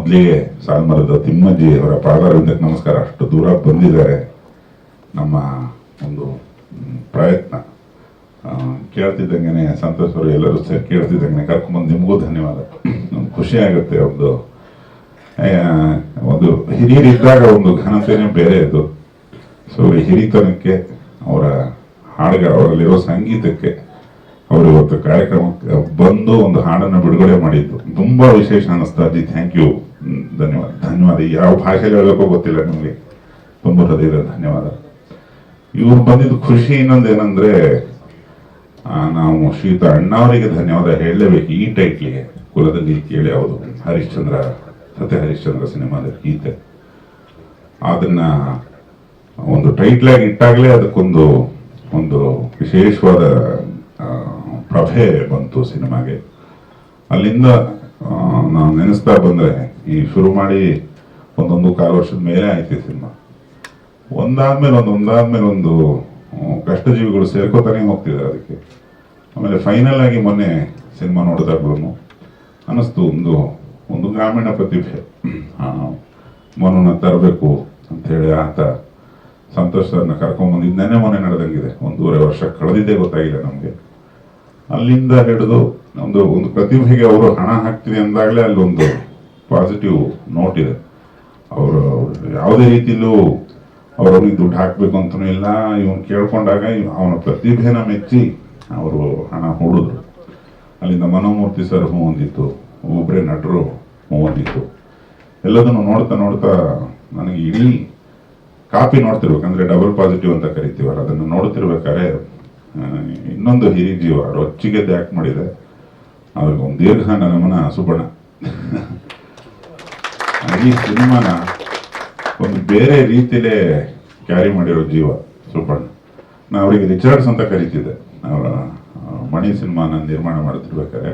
ಮೊದಲಿಗೆ ಸಾಲ್ಮರದ ತಿಮ್ಮಜ್ಜಿ ಅವರ ಪಾದಾರವಿಂದಕ್ಕೆ ನಮಸ್ಕಾರ. ಅಷ್ಟು ದೂರ ಬಂದಿದ್ದಾರೆ ನಮ್ಮ ಒಂದು ಪ್ರಯತ್ನ. ಕೇಳ್ತಿದ್ದಂಗೆ ಸಂತೋಷ್ ಅವರು ಎಲ್ಲರೂ ಸೇರಿ ಕೇಳ್ತಿದ್ದಂಗೆ ಕರ್ಕೊಂಬಂದು ನಿಮಗೂ ಧನ್ಯವಾದ. ನಮ್ಗೆ ಖುಷಿ ಆಗುತ್ತೆ ಒಂದು ಒಂದು ಹಿರಿಯರಿದ್ದಾಗ ಒಂದು ಘನತೆನೇ ಬೇರೆ ಇದು ಸೊ ಹಿರಿತನಕ್ಕೆ, ಅವರ ಹಾಡುಗ, ಅವರಲ್ಲಿರೋ ಸಂಗೀತಕ್ಕೆ ಅವರು ಇವತ್ತು ಕಾರ್ಯಕ್ರಮಕ್ಕೆ ಬಂದು ಒಂದು ಹಾಡನ್ನು ಬಿಡುಗಡೆ ಮಾಡಿದ್ದು. ತುಂಬಾ ವಿಶೇಷ ಅನಿಸ್ತಾ ಇದ್ದೀವಿ ಥ್ಯಾಂಕ್ ಯು ಧನ್ಯವಾದ. ಧನ್ಯವಾದ. ಯಾವ ಭಾಷೆಯಲ್ಲಿ ಹೇಳಬೇಕೋ ಗೊತ್ತಿಲ್ಲ ನಿಮಗೆ. ತುಂಬ ಹೃದಯದ ಧನ್ಯವಾದ. ಇವ್ರು ಬಂದಿದ್ದು ಖುಷಿ ಇನ್ನೊಂದು ಏನಂದ್ರೆ ನಾವು ಶ್ರೀಯುತ ಅಣ್ಣವರಿಗೆ ಧನ್ಯವಾದ ಹೇಳಲೇಬೇಕು. ಈ ಟೈಟ್ಲಿಗೆ ಕುಲದಲ್ಲಿ ಕೇಳಿ ಯಾವುದು ಹರಿಶ್ಚಂದ್ರ, ಸತ್ಯ ಹರಿಶ್ಚಂದ್ರ ಸಿನಿಮಾದ ಗೀತೆ. ಅದನ್ನ ಒಂದು ಟೈಟ್ಲ್ ಆಗಿ ಇಟ್ಟಾಗಲೇ ಅದಕ್ಕೊಂದು, ಒಂದು ವಿಶೇಷವಾದ ಪ್ರಭೆ ಬಂತು ಸಿನಿಮಾಗೆ. ಅಲ್ಲಿಂದ ನಾವು ನೆನೆಸ್ತಾ ಬಂದ್ರೆ ಈ ಶುರು ಮಾಡಿ ಒಂದೊಂದು ಕಾಲು ವರ್ಷದ ಮೇಲೆ ಆಯ್ತು ಈ ಸಿನಿಮಾ. ಒಂದಾದ್ಮೇಲೆ ಒಂದು ಒಂದಾದ್ಮೇಲೆ ಒಂದು ಕಷ್ಟ ಕಷ್ಟಜೀವಿಗಳು ಸೇರ್ಕೋತಾನೆ ಹೋಗ್ತಿದ್ದಾರೆ ಅದಕ್ಕೆ. ಆಮೇಲೆ ಫೈನಲ್ ಆಗಿ ಮೊನ್ನೆ ಸಿನಿಮಾ ನೋಡಿದಾಗ್ಲೂ ಅನ್ನಿಸ್ತು, ಒಂದು ಒಂದು ಗ್ರಾಮೀಣ ಪ್ರತಿಭೆ. ಮನನ ತರಬೇಕು ಅಂತೇಳಿ ಆತ ಸಂತೋಷ್ ಸರ್ನ ಕರ್ಕೊಂಡ್ಬಂದಿದ್ದು ನೆನ್ನೆ ಮೊನ್ನೆ ನಡೆದಂಗಿದೆ. ಒಂದೂವರೆ ವರ್ಷ ಕಳೆದಿದ್ದೇ ಗೊತ್ತಾಗಿದೆ ನಮಗೆ. ಅಲ್ಲಿಂದ ಹಿಡಿದು ಒಂದು ಒಂದು ಪ್ರತಿಭೆಗೆ ಅವರು ಹಣ ಹಾಕ್ತೀನಿ ಅಂದಾಗಲೇ ಅಲ್ಲಿ ಒಂದು ಪಾಸಿಟಿವ್ ನೋಟ್ ಇದೆ. ಅವರು ಯಾವುದೇ ರೀತಿಯಲ್ಲೂ ಅವ್ರವ್ರಿಗೆ ದುಡ್ಡು ಹಾಕಬೇಕು ಅಂತಲೂ ಇಲ್ಲ. ಇವನು ಕೇಳ್ಕೊಂಡಾಗ ಅವನ ಪ್ರತಿಭೆನ ಮೆಚ್ಚಿ ಅವರು ಹಣ ಹೂಡಿದ್ರು. ಅಲ್ಲಿಂದ ಮನೋಮೂರ್ತಿ ಸರ್ ಹೂ ಹೊಂದಿತ್ತು ಒಬ್ಬರೇ ನಟರು ಹೂ ಹೊಂದಿತ್ತು ಎಲ್ಲದನ್ನು ನೋಡ್ತಾ ನೋಡ್ತಾ ನನಗೆ ಇಡೀ ಕಾಪಿ ನೋಡ್ತಿರ್ಬೇಕಂದ್ರೆ ಡಬಲ್ ಪಾಸಿಟಿವ್ ಅಂತ ಕರಿತೀವಲ್ಲ, ಅದನ್ನು ನೋಡ್ತಿರ್ಬೇಕಾದ್ರೆ ಇನ್ನೊಂದು ಹಿರಿ ಜೀವ ರೊಚ್ಚಿಗೆ ಆಕ್ಟ್ ಮಾಡಿದೆ. ಅವ್ರಿಗೆ ಒಂದು ದೀರ್ಘ ನಮನ, ಸುಬಣ. ಈ ಸಿನಿಮಾನ ಒಂದು ಬೇರೆ ರೀತಿಯಲ್ಲೇ ಕ್ಯಾರಿ ಮಾಡಿರೋ ಜೀವ ಸುಬ್ಬಣ್ಣ ನಾ ಅವರಿಗೆ ರಿಚರ್ಡ್ಸ್ ಅಂತ ಕರಿತಿದ್ದೆ. ಅವರ ಮಣಿ ಸಿನಿಮಾನ ನಿರ್ಮಾಣ ಮಾಡ್ತಿರ್ಬೇಕಾದ್ರೆ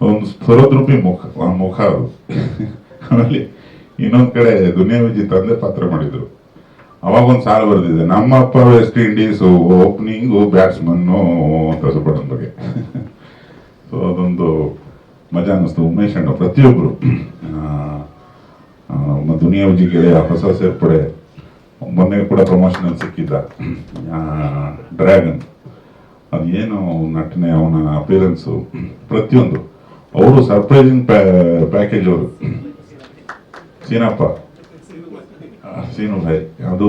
ಒಂದು ಸ್ವರದ್ರೂಪಿ ಮುಖ ಮುಖ ಅದು. ಆಮೇಲೆ ಇನ್ನೊಂದು ಕಡೆ ದುನಿಯಾ ವಿಜಿ ತಂದೆ ಪಾತ್ರ ಮಾಡಿದ್ರು. ಅವಾಗ ಒಂದು ಸಾಲ ಬರೆದಿದೆ, ನಮ್ಮ ಅಪ್ಪ ವೆಸ್ಟ್ ಇಂಡೀಸು ಓಪನಿಂಗು ಬ್ಯಾಟ್ಸ್ಮನ್ನು ಅಂತ ಸುಬ್ಬಣ್ಣನ ಬಗ್ಗೆ. ಸೊ ಅದೊಂದು ಮಜಾ ಅನ್ನಿಸ್ತು. ಉಮೇಶ್ ಅಣ್ಣ ಪ್ರತಿಯೊಬ್ಬರು ದುನಿಯಾ ವಿಜಿ ಗೆಳೆಯ ಹೊಸ ಸೇರ್ಪಡೆ, ಮೊನ್ನೆ ಕೂಡ ಪ್ರಮೋಷನಲ್ ಸಿಕ್ಕಿದ್ದ ಡ್ರ್ಯಾಗನ್ ಅದೇನು ನಟನೆ, ಅವನ ಅಪಿಯರೆನ್ಸು ಪ್ರತಿಯೊಂದು. ಅವರು ಸರ್ಪ್ರೈಸಿಂಗ್ ಪ್ಯಾಕೇಜ್ ಅವರು. ಸೀನಪ್ಪ. ಸೀನು ಭಾಯ್. ಅದು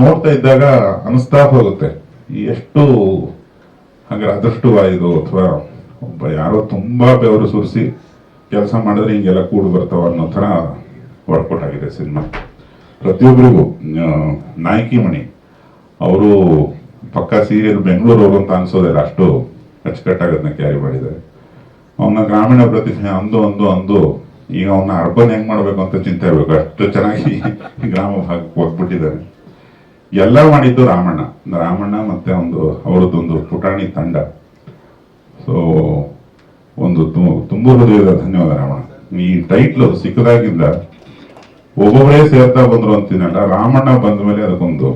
ನೋಡ್ತಾ ಇದ್ದಾಗ ಅನಿಸ್ತಾ ಹೋಗುತ್ತೆ. ಎಷ್ಟು ಎಷ್ಟು ಹಾಗೆ ಅದೃಷ್ಟವಾಯಿದು ಅಥವಾ ಒಬ್ಬ ಯಾರೋ ತುಂಬಾ ಬೆವರು ಸುರಿಸಿ ಕೆಲಸ ಮಾಡಿದ್ರೆ ಹಿಂಗೆಲ್ಲ ಕೂಡು ಬರ್ತಾವ ಅನ್ನೋ ಥರ ವರ್ಕೌಟ್ ಆಗಿದೆ ಸಿನಿಮಾ. ಪ್ರತಿಯೊಬ್ಬರಿಗೂ ನಾಯಕಿ ಮಣಿ ಅವರು ಪಕ್ಕ ಸೀರಿಯಲ್ ಬೆಂಗಳೂರು ಅವರು ಅಂತ ಅನ್ಸೋದಿಲ್ಲ ಅಷ್ಟು ಅಚ್ಚುಕಟ್ಟಾಗದನ್ನ ಕ್ಯಾರಿ ಮಾಡಿದ್ದಾರೆ. ಅವನ ಗ್ರಾಮೀಣ ಪ್ರತಿಭೆ ಅಂದು ಅಂದು ಅಂದು ಈಗ ಅವನ್ನ ಅರ್ಬನ್ ಹೆಂಗ್ ಮಾಡ್ಬೇಕು ಅಂತ ಚಿಂತೆ ಇರಬೇಕು. ಅಷ್ಟು ಚೆನ್ನಾಗಿ ಗ್ರಾಮ ಹೋಗ್ಬಿಟ್ಟಿದ್ದಾರೆ. ಎಲ್ಲ ಮಾಡಿದ್ದು ರಾಮಣ್ಣ. ರಾಮಣ್ಣ ಮತ್ತೆ ಒಂದು, ಅವರದ್ದೊಂದು ಪುಟಾಣಿ ತಂಡ. ಸೊ ಒಂದು ತುಂಬ ತುಂಬು ಹೃದಯದ ಧನ್ಯವಾದ ರಾಮಣ್ಣ. ಈ ಟೈಟ್ಲು ಸಿಕ್ಕದಾಗಿಂದ ಒಬ್ಬೊಬ್ಬರೇ ಸೇರ್ತಾ ಬಂದ್ರು ಅಂತೀನಲ್ಲ ರಾಮಣ್ಣ ಬಂದ ಮೇಲೆ ಅದಕ್ಕೊಂದು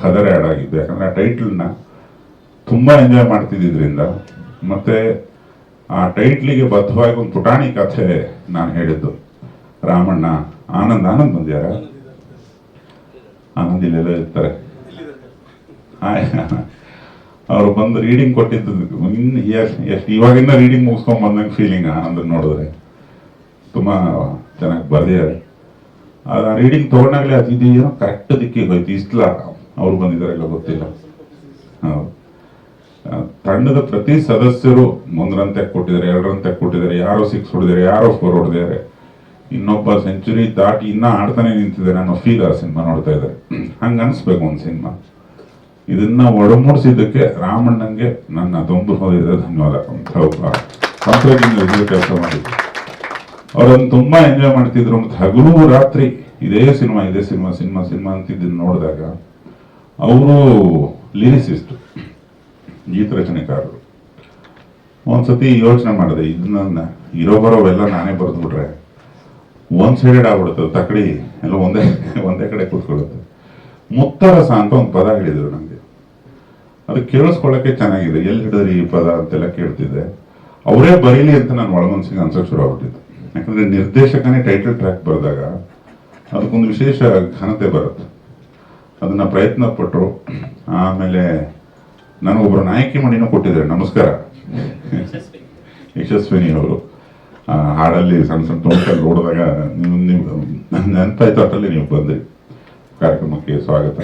ಖದರ ಆಡ್ ಆಗಿದ್ದು ಯಾಕಂದ್ರೆ ಆ ಟೈಟ್ಲನ್ನ ತುಂಬ ಎಂಜಾಯ್ ಮಾಡ್ತಿದ್ದಿದ್ರಿಂದ. ಮತ್ತೆ ಆ ಟೈಟ್ಲಿಗೆ ಬದ್ಧವಾಗಿ ಒಂದು ಪುಟಾಣಿ ಕಥೆ ನಾನು ಹೇಳಿದ್ದು. ರಾಮಣ್ಣ ಆನಂದ್ ಆನಂದ್ ಬಂದ್ಯಾರ ಆನಂದ್ ಇಲ್ಲೆಲ್ಲ ಇರ್ತಾರೆ. ಅವರು ಬಂದು ರೀಡಿಂಗ್ ಕೊಟ್ಟಿದ್ದು. ಇನ್ನು ಎಷ್ಟು ಎಷ್ಟು ಇವಾಗಿಂದ ರೀಡಿಂಗ್ ಮುಗಿಸ್ಕೊಂಡ್ ಬಂದಂಗೆ ಫೀಲಿಂಗ್ ಅಂದ್ರೆ ನೋಡಿದ್ರೆ. ತುಂಬಾ ಚೆನ್ನಾಗಿ ಬರ್ದಿದ್ದಾರೆ. ಆ ರೀಡಿಂಗ್ ತಗೊಂಡಾಗಲೇ ಅದು ಇದು ಏನೋ ಕರೆಕ್ಟ್ ದಿಕ್ಕಿಗೆ ಹೋಯ್ತು. ಇಷ್ಟಲ ಅವ್ರು ಬಂದಿದ್ದಾರೆಲ್ಲ ಗೊತ್ತಿಲ್ಲ. ಹೌದು. ತಂಡದ ಪ್ರತಿ ಸದಸ್ಯರು ಒಂದರಂತೆ ಕೊಟ್ಟಿದ್ದಾರೆ, ಎರಡರಂತೆ ಕೊಟ್ಟಿದ್ದಾರೆ, ಯಾರೋ ಸಿಕ್ಸ್ ಹೊಡೆದಾರೆ ಯಾರೋ ಫೋರ್ ಹೊಡೆದಿದ್ದಾರೆ. ಇನ್ನೊಬ್ಬ ಸೆಂಚುರಿ ದಾಟಿ ಇನ್ನ ಆಡ್ತಾನೆ ನಿಂತಿದ್ದಾರೆ ಅನ್ನೋ ಫೀಲ್ ಆ ಸಿನಿಮಾ ನೋಡ್ತಾ ಇದ್ದಾರೆ. ಹಂಗ ಅನ್ಸ್ಬೇಕು ಒಂದು ಸಿನಿಮಾ. ಇದನ್ನ ಒಡಮೂಡಿಸಿದ್ದಕ್ಕೆ ರಾಮಣ್ಣಂಗೆ ನನ್ನ ದೊಂಬು ಹೋದ ಧನ್ಯವಾದ ಅಂತ ಒಬ್ಬ ತಂತ್ರಜ್ಞ ಕೆಲಸ ಮಾಡಿದ್ರು ಅವರನ್ನು ತುಂಬಾ ಎಂಜಾಯ್ ಮಾಡ್ತಿದ್ರು ಮತ್ತೆ ಹಗಲು ರಾತ್ರಿ ಇದೇ ಸಿನಿಮಾ ಇದೇ ಸಿನಿಮಾ ಸಿನಿಮಾ ಸಿನಿಮಾ ಅಂತಿದ್ದನ್ನು ನೋಡಿದಾಗ ಅವರು ಲಿರಿಸಿಸ್ಟ್ ಗೀತ ರಚನೆಕಾರರು ಒಂದ್ಸತಿ ಯೋಚನೆ ಮಾಡಿದೆ, ಇದನ್ನ ಇರೋ ಬರೋವೆಲ್ಲ ನಾನೇ ಬರೆದು ಬಿಟ್ರೆ ಒನ್ ಸೈಡೆಡ್ ಆಗ್ಬಿಡುತ್ತೆ, ತಕಡಿ ಎಲ್ಲ ಒಂದೇ ಒಂದೇ ಕಡೆ ಕೂತ್ಕೊಳ್ಳುತ್ತೆ. ಮುತ್ತರಸ ಅಂತ ಒಂದು ಪದ ಹೇಳಿದ್ರು ನನಗೆ ಅದು ಕೇಳಿಸ್ಕೊಳ್ಳಕ್ಕೆ ಚೆನ್ನಾಗಿದೆ. ಎಲ್ಲಿ ಹಿಡಿದ್ರಿ ಈ ಪದ ಅಂತೆಲ್ಲ ಕೇಳ್ತಿದ್ದೆ. ಅವರೇ ಬರೀಲಿ ಅಂತ ನಾನು ಒಳಮನ್ಸಿಗೆ ಅನ್ಸಕ್ ಶುರು ಆಗ್ಬಿಟ್ಟಿತ್ತು. ಯಾಕಂದ್ರೆ ನಿರ್ದೇಶಕನೇ ಟೈಟಲ್ ಟ್ರ್ಯಾಕ್ ಬರೆದಾಗ ಅದಕ್ಕೊಂದು ವಿಶೇಷ ಘನತೆ ಬರುತ್ತೆ. ಅದನ್ನ ಪ್ರಯತ್ನ ಪಟ್ಟರು ಆಮೇಲೆ ನನಗೊಬ್ಬರು ನಾಯಕಿ ಮಣಿನೂ ಕೊಟ್ಟಿದ್ದಾರೆ. ನಮಸ್ಕಾರ. ಯಶಸ್ವಿನಿ ಅವರು. ಹಾಡಲ್ಲಿ ಸಣ್ಣ ಸಣ್ಣ ತೋಟಲ್ಲಿ ನೋಡಿದಾಗ ನೀವು ನೀವು ನೆನಪಾಯ್ತು ಅದರಲ್ಲಿ ನೀವು ಬಂದ್ರಿ. ಕಾರ್ಯಕ್ರಮಕ್ಕೆ ಸ್ವಾಗತ.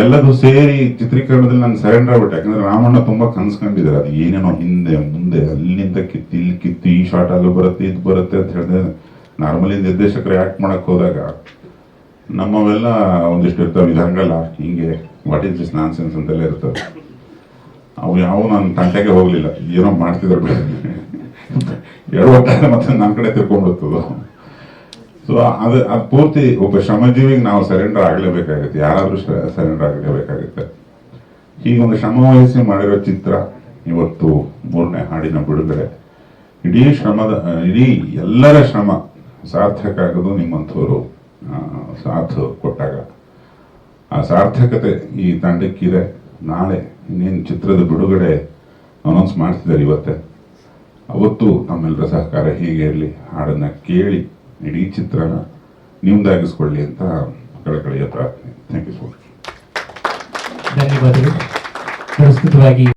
ಎಲ್ಲದೂ ಸೇರಿ ಚಿತ್ರೀಕರಣದಲ್ಲಿ ನಾನು ಸರೆಂಡರ್ ಆಗ್ಬಿಟ್ಟೆ. ಯಾಕಂದ್ರೆ ರಾಮಣ್ಣ ತುಂಬಾ ಕನ್ಸ್ಕೊಂಡಿದ್ದಾರೆ ಅದು ಏನೇನೋ ಹಿಂದೆ, ಮುಂದೆ ಅಲ್ಲಿಂದ ಕಿತ್ತಿ, ಇಲ್ಲಿ ಕಿತ್ತಿ, ಈ ಶಾರ್ಟ್ ಅಲ್ಲಿ ಬರುತ್ತೆ, ಇದು ಬರುತ್ತೆ ಅಂತ ಹೇಳಿದ್ರೆ ನಾರ್ಮಲಿ ನಿರ್ದೇಶಕರು ಆ್ಯಕ್ಟ್ ಮಾಡಕ್ ಹೋದಾಗ ನಮ್ಮವೆಲ್ಲ ಒಂದಿಷ್ಟು ಇರ್ತವೆ ಇದು ಹಂಗಲ್ಲ ಹಿಂಗೆ what is this nonsense ಅಂತೆಲ್ಲ ಇರ್ತವೆ. ಅವು ಯಾವ ನಾನು ತಂಟೆಗೆ ಹೋಗಲಿಲ್ಲ. ಏನೋ ಮಾಡ್ತಿದ್ರು ಎರಡು ಹೊತ್ತಾದ್ರೆ ಮತ್ತೆ ನನ್ನ ಕಡೆ ತಿರ್ಕೊಂಡ್ಬಿಡ್ತದು. ಸೊ ಅದು ಅದು ಪೂರ್ತಿ ಒಬ್ಬ ಶ್ರಮಜೀವಿಗೆ ನಾವು ಸರೆಂಡರ್ ಆಗಲೇಬೇಕಾಗುತ್ತೆ. ಯಾರಾದರೂ ಸರೆಂಡರ್ ಆಗಲೇಬೇಕಾಗುತ್ತೆ. ಹೀಗೊಂದು ಶ್ರಮ ವಹಿಸಿ ಮಾಡಿರೋ ಚಿತ್ರ ಇವತ್ತು ಮೂರನೇ ಹಾಡಿನ ಬಿಡುಗಡೆ. ಇಡೀ ಶ್ರಮದ, ಇಡೀ ಎಲ್ಲರ ಶ್ರಮ ಸಾರ್ಥಕ ಆಗೋದು ನಿಮ್ಮಂಥವರು ಸಾಥ್ ಕೊಟ್ಟಾಗ. ಆ ಸಾರ್ಥಕತೆ ಈ ತಂಡಕ್ಕಿದೆ. ನಾಳೆ ಇನ್ನೇನು ಚಿತ್ರದ ಬಿಡುಗಡೆ ಅನೌನ್ಸ್ ಮಾಡ್ತಿದ್ದಾರೆ ಇವತ್ತೇ. ಅವತ್ತು ತಮ್ಮೆಲ್ಲರ ಸಹಕಾರ ಹೀಗೆ ಇರಲಿ. ಹಾಡನ್ನು ಕೇಳಿ. ಇಡೀ ಚಿತ್ರನ ನಿಮ್ದಾಗಿಸ್ಕೊಳ್ಳಿ ಅಂತ ಕಳಕಳಿಯ ಪ್ರಾರ್ಥನೆ. ಥ್ಯಾಂಕ್ ಯು ಸೋ ಮಚ್ ಧನ್ಯವಾದಗಳು. ಪುರಸ್ಕೃತವಾಗಿ